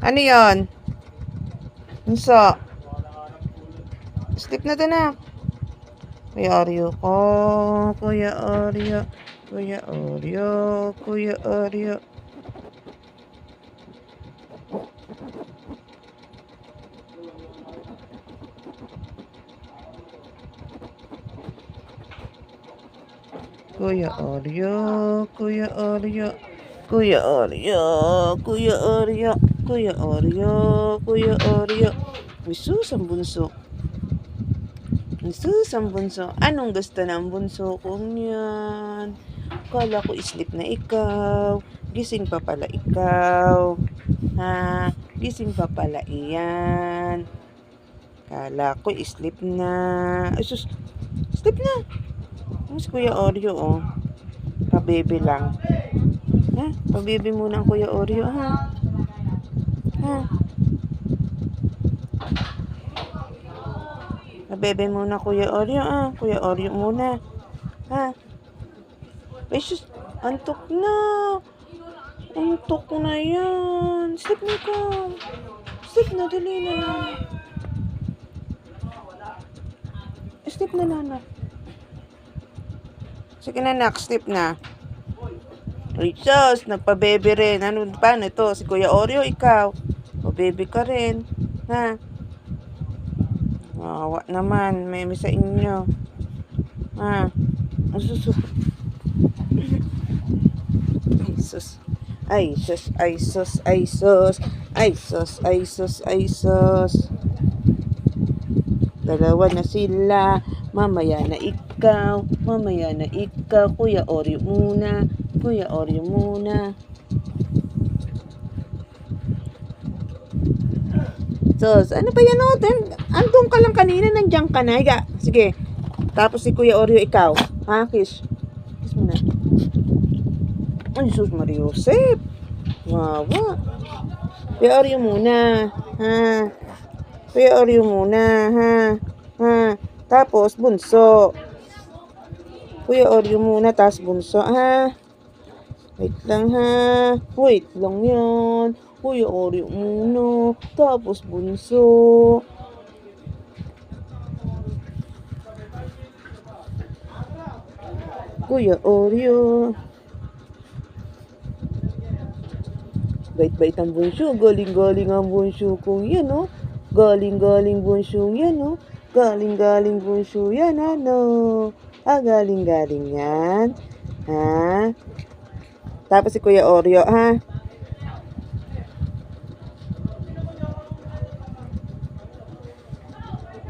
Ano yon? Bunso. Sleep na to na. Kuya Oreo ko. Kuya Oreo. Kuya Oreo. Kuya Oreo. Kuya Oreo. Kuya Oreo. Kuya Oreo. Kuya Oreo. Kuya Oreo. Kuya Oreo. Jesus, ang bunso. Jesus, ang bunso. Anong gusto ng bunso kong yan? Kala ko sleep na ikaw. Gising pa pala ikaw. Ha? Gising pa pala iyan. Kala ko sleep na. Ay, sus. Sleep na. Mas Kuya Oreo, oh. Pabebe lang. Ha? Pabebe muna ang Kuya Oreo, ha? Ha? Pabebe muna Kuya Oreo, ah. Kuya Oreo muna. Ha? Sus. Antok na. Antok na yan. Sleep na ka. Sleep na, dali na na. Sleep na, nana. Sige na, nak. Sleep na. Sus. Nagpabebe rin. Ano, paano ito? Si Kuya Oreo, ikaw. Pabebe ka rin. Ha? Wawa naman. May sa inyo. Ha? Ay, sus. Ay, sus. Ay, sus. Ay, sus. Ay, sus. Ay, sus. Ay, sus. Dalawa na sila. Mamaya na ikaw. Mamaya na ikaw. Kuya Oreo muna. Kuya Oreo muna. Sus, ano ba yan o? Ten- Andun ka lang kanina, nandiyan ka na. Higa. Sige. Tapos si Kuya Oreo, ikaw. Ha, kiss. Kiss mo na. Ay, sus, Maria Josep. Wawa. Kuya Oreo muna. Ha. Kuya Oreo muna. Ha. Ha. Tapos, bunso. Kuya Oreo muna, tapos bunso. Ha. Wait lang ha. Wait lang yan. Kuya Oreo muna. Tapos bunso. Kuya Oreo. Bait-bait ang bunso. Galing-galing ang bunso kong yan, oh. Galing-galing bunso yan, oh. Galing-galing bunso yan, ano. Ah, galing-galing yan. Ha? Tapos si Kuya Oreo, ha?